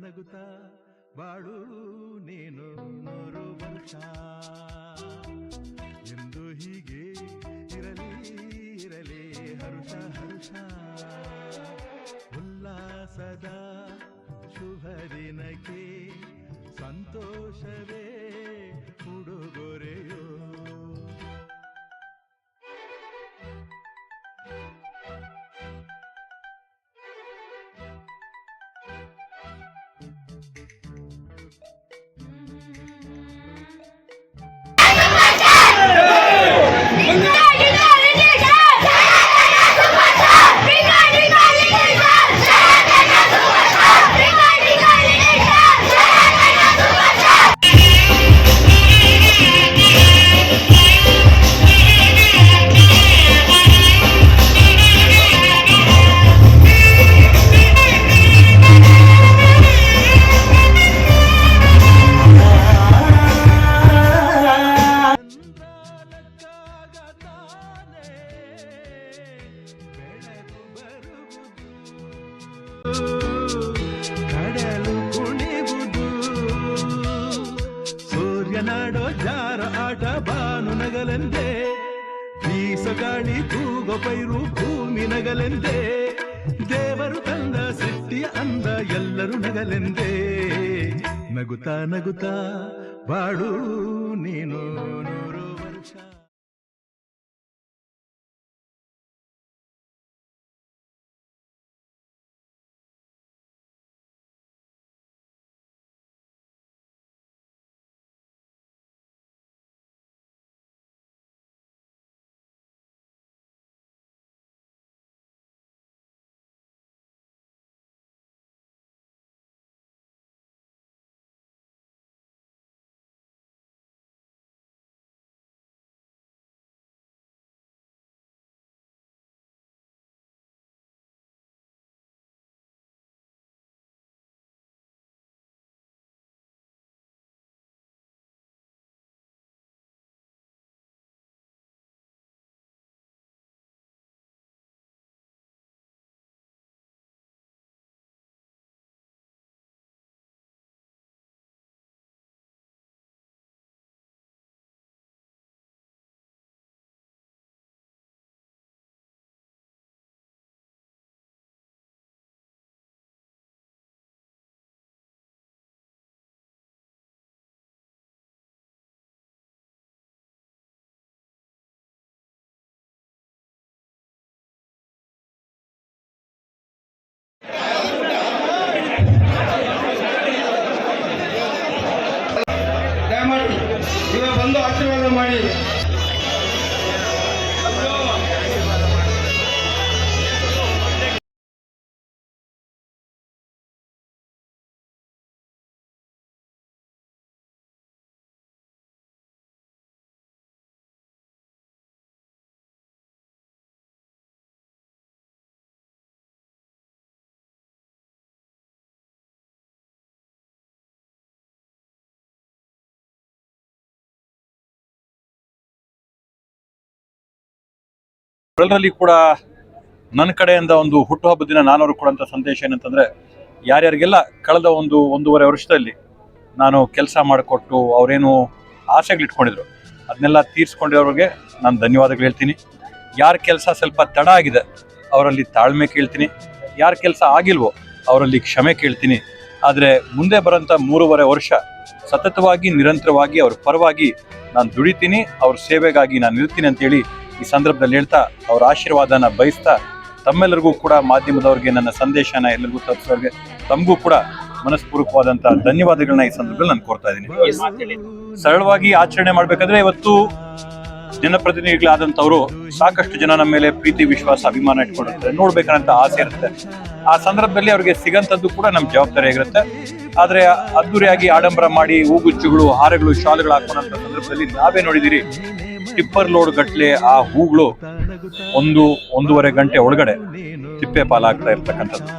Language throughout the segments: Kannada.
ನಗುತ್ತಾ ಬಾಳು ನೀನು ನೂರು ವರ್ಷ. ಜಾರ ಆಟ ಬಾನು ನಗಲೆಂದೆ ಬೀಸ ಗಾಳಿ ತೂಗೋ ಪೈರು ಭೂಮಿ ನಗಲೆಂದೆ ದೇವರು ತಂದ ಸೃಷ್ಟಿಯ ಅಂದ ಎಲ್ಲರೂ ನಗಲೆಂದೆ ನಗುತ್ತಾ ನಗುತ್ತಾ ಬಾಳು ನೀನು ನೂರು ವರ್ಷ ಎಲ್ಲರಲ್ಲಿ ಕೂಡ ನನ್ನ ಕಡೆಯಿಂದ ಒಂದು ಹುಟ್ಟುಹಬ್ಬದ ದಿನ ನಾನವರು ಕೊಡುವಂಥ ಸಂದೇಶ ಏನಂತಂದರೆ, ಯಾರ್ಯಾರಿಗೆಲ್ಲ ಕಳೆದ ಒಂದು ಒಂದೂವರೆ ವರ್ಷದಲ್ಲಿ ನಾನು ಕೆಲಸ ಮಾಡಿಕೊಟ್ಟು ಅವರೇನು ಆಸೆಗಳಿಟ್ಕೊಂಡಿದ್ರು, ಅದನ್ನೆಲ್ಲ ತೀರಿಸ್ಕೊಂಡಿರೋರಿಗೆ ನಾನು ಧನ್ಯವಾದಗಳು ಹೇಳ್ತೀನಿ. ಯಾರ ಕೆಲಸ ಸ್ವಲ್ಪ ತಡ ಆಗಿದೆ, ಅವರಲ್ಲಿ ತಾಳ್ಮೆ ಕೇಳ್ತೀನಿ. ಯಾರ ಕೆಲಸ ಆಗಿಲ್ವೋ, ಅವರಲ್ಲಿ ಕ್ಷಮೆ ಕೇಳ್ತೀನಿ. ಆದರೆ ಮುಂದೆ ಬರೋಂಥ ಮೂರುವರೆ ವರ್ಷ ಸತತವಾಗಿ, ನಿರಂತರವಾಗಿ, ಅವ್ರ ಪರವಾಗಿ ನಾನು ದುಡಿತೀನಿ, ಅವ್ರ ಸೇವೆಗಾಗಿ ನಾನು ಇರ್ತೀನಿ ಅಂತೇಳಿ ಈ ಸಂದರ್ಭದಲ್ಲಿ ಹೇಳ್ತಾ ಅವರ ಆಶೀರ್ವಾದನ ಬಯಸ್ತಾ ತಮ್ಮೆಲ್ಲರಿಗೂ ಕೂಡ ಮಾಧ್ಯಮದವ್ರಿಗೆ ನನ್ನ ಸಂದೇಶನ ಎಲ್ಲರಿಗೂ ತಪ್ಪಿಸೋರಿಗೆ ತಮಗೂ ಕೂಡ ಮನಸ್ಪೂರ್ವಕವಾದಂತಹ ಧನ್ಯವಾದಗಳನ್ನ ಈ ಸಂದರ್ಭದಲ್ಲಿ ನಾನು ಕೋರ್ತಾ ಇದ್ದೀನಿ. ಸರಳವಾಗಿ ಆಚರಣೆ ಮಾಡ್ಬೇಕಾದ್ರೆ ಇವತ್ತು ಜನಪ್ರತಿನಿಧಿಗಳಾದಂಥವ್ರು ಸಾಕಷ್ಟು ಜನ ನಮ್ಮ ಮೇಲೆ ಪ್ರೀತಿ ವಿಶ್ವಾಸ ಅಭಿಮಾನ ಇಟ್ಕೊಂಡಿರ್ತಾರೆ. ನೋಡ್ಬೇಕಂತ ಆಸೆ ಇರುತ್ತೆ. ಆ ಸಂದರ್ಭದಲ್ಲಿ ಅವ್ರಿಗೆ ಸಿಗಂತದ್ದು ಕೂಡ ನಮ್ಮ ಜವಾಬ್ದಾರಿ ಆಗಿರುತ್ತೆ. ಆದ್ರೆ ಅದ್ದೂರಿಯಾಗಿ ಆಡಂಬರ ಮಾಡಿ ಹೂಗುಚ್ಚುಗಳು ಹಾರಗಳು ಶಾಲುಗಳು ಹಾಕೊಂಡಂತ ಸಂದರ್ಭದಲ್ಲಿ ನಾವೇ ನೋಡಿದಿರಿ ಟಿಪ್ಪರ್ ಲೋಡ್ ಗಟ್ಲೆ ಆ ಹೂಗಳು ಒಂದು ಒಂದೂವರೆ ಗಂಟೆ ಒಳಗಡೆ ತಿಪ್ಪೆ ಪಾಲಾಗ್ತಾ ಇರ್ತಕ್ಕಂಥದ್ದು.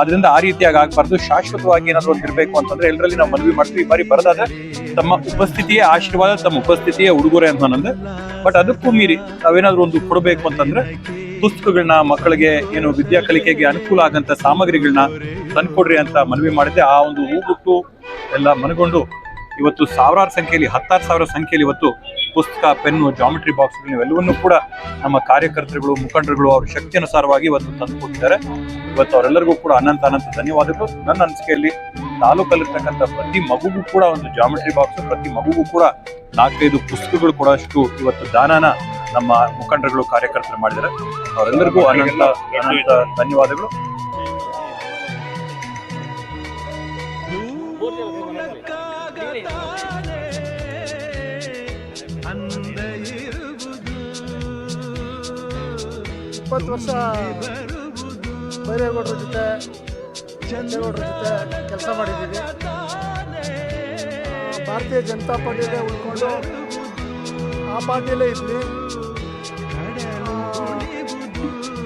ಆದ್ರಿಂದ ಆ ರೀತಿಯಾಗಿ ಆಗ್ಬಾರ್ದು. ಶಾಶ್ವತವಾಗಿ ಏನಾದ್ರು ಇರಬೇಕು ಅಂತಂದ್ರೆ ಎಲ್ಲರಲ್ಲಿ ನಾವು ಮನವಿ ಮಾಡ್ತೀವಿ. ಬಾರಿ ಬರೋದಾದ್ರೆ ತಮ್ಮ ಉಪಸ್ಥಿತಿಯೇ ಆಶೀರ್ವಾದ, ತಮ್ಮ ಉಪಸ್ಥಿತಿಯೇ ಉಡುಗೊರೆ ಅಂತ ನಂದು ಬಟ್ ಅದಕ್ಕೂ ಮೀರಿ ನಾವೇನಾದ್ರೂ ಒಂದು ಕೊಡಬೇಕು ಅಂತಂದ್ರೆ ಪುಸ್ತಕಗಳನ್ನ ಮಕ್ಕಳಿಗೆ ಏನು ವಿದ್ಯಾ ಕಲಿಕೆಗೆ ಅನುಕೂಲ ಆಗಂತ ಸಾಮಗ್ರಿಗಳನ್ನ ತಂದ್ಕೊಡ್ರಿ ಅಂತ ಮನವಿ ಮಾಡಿದ್ದೆ. ಆ ಒಂದು ಹೂಗುಟ್ಟು ಎಲ್ಲ ಮನಗೊಂಡು ಇವತ್ತು ಸಾವಿರಾರು ಸಂಖ್ಯೆಯಲ್ಲಿ, ಹತ್ತಾರು ಸಾವಿರ ಸಂಖ್ಯೆಯಲ್ಲಿ ಇವತ್ತು ಪುಸ್ತಕ ಪೆನ್ನು ಜಾಮಿಟ್ರಿ ಬಾಕ್ಸ್ಗಳು ಇವೆಲ್ಲವನ್ನೂ ಕೂಡ ನಮ್ಮ ಕಾರ್ಯಕರ್ತರುಗಳು ಮುಖಂಡರುಗಳು ಅವ್ರ ಶಕ್ತಿ ಅನುಸಾರವಾಗಿ ಇವತ್ತು ತಂದುಕೊಟ್ಟಿದ್ದಾರೆ ಇವತ್ತು ಅವರೆಲ್ಲರಿಗೂ ಕೂಡ ಅನಂತ ಅನಂತ ಧನ್ಯವಾದಗಳು. ನನ್ನ ಅನಿಸಿಕೆಯಲ್ಲಿ ತಾಲೂಕಲ್ಲಿರ್ತಕ್ಕಂಥ ಪ್ರತಿ ಮಗುಗೂ ಕೂಡ ಒಂದು ಜಾಮಿಟ್ರಿ ಬಾಕ್ಸ್ ಪ್ರತಿ ಮಗುಗೂ ಕೂಡ ನಾಲ್ಕೈದು ಪುಸ್ತಕಗಳು ಕೂಡ ಅಷ್ಟು ಇವತ್ತು ದಾನನ ನಮ್ಮ ಮುಖಂಡರುಗಳು ಕಾರ್ಯಕರ್ತರು ಮಾಡಿದ್ದಾರೆ. ಅವರೆಲ್ಲರಿಗೂ ಅನಂತ ಅನಂತ ಧನ್ಯವಾದಗಳು. ಇಪ್ಪತ್ತು ವರ್ಷ ಬೈರೇಗೌಡರ ಜೊತೆ ಚಂದೇಗೌಡರ ಜೊತೆ ಕೆಲಸ ಮಾಡಿದ್ದೀವಿ. ಭಾರತೀಯ ಜನತಾ ಪಾರ್ಟಿಯಲ್ಲೇ ಉಳ್ಕೊಂಡು ಆ ಪಾರ್ಟಿಯಲ್ಲೇ ಇದ್ವಿ.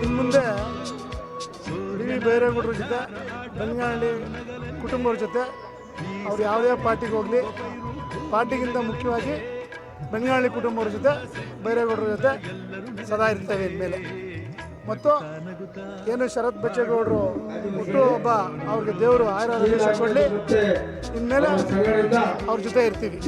ಇನ್ನು ಮುಂದೆ ಡಿ ವಿ ಬೈರೇಗೌಡರ ಜೊತೆ ಬೆಂಗಾಳಿ ಕುಟುಂಬವ್ರ ಜೊತೆ ಅವ್ರು ಯಾವುದೇ ಪಾರ್ಟಿಗೆ ಹೋಗಲಿ. ಪಾರ್ಟಿಗಿಂತ ಮುಖ್ಯವಾಗಿ ಬೆಂಗಾಳಿ ಕುಟುಂಬವ್ರ ಜೊತೆ, ಬೈರೇಗೌಡರ ಜೊತೆ ಸದಾ ಇರ್ತೇವೆ ಇನ್ಮೇಲೆ. ಮತ್ತು ಏನು ಶರತ್ ಬಚ್ಚೇಗೌಡರು ಹುಟ್ಟುಹಬ್ಬ ಅವ್ರಿಗೆ ದೇವರು ಆಯುರ್ವೇದ ಕೊಡಲಿ ಇನ್ಮೇಲೆ ಅವ್ರ ಜೊತೆ ಇರ್ತೀವಿ.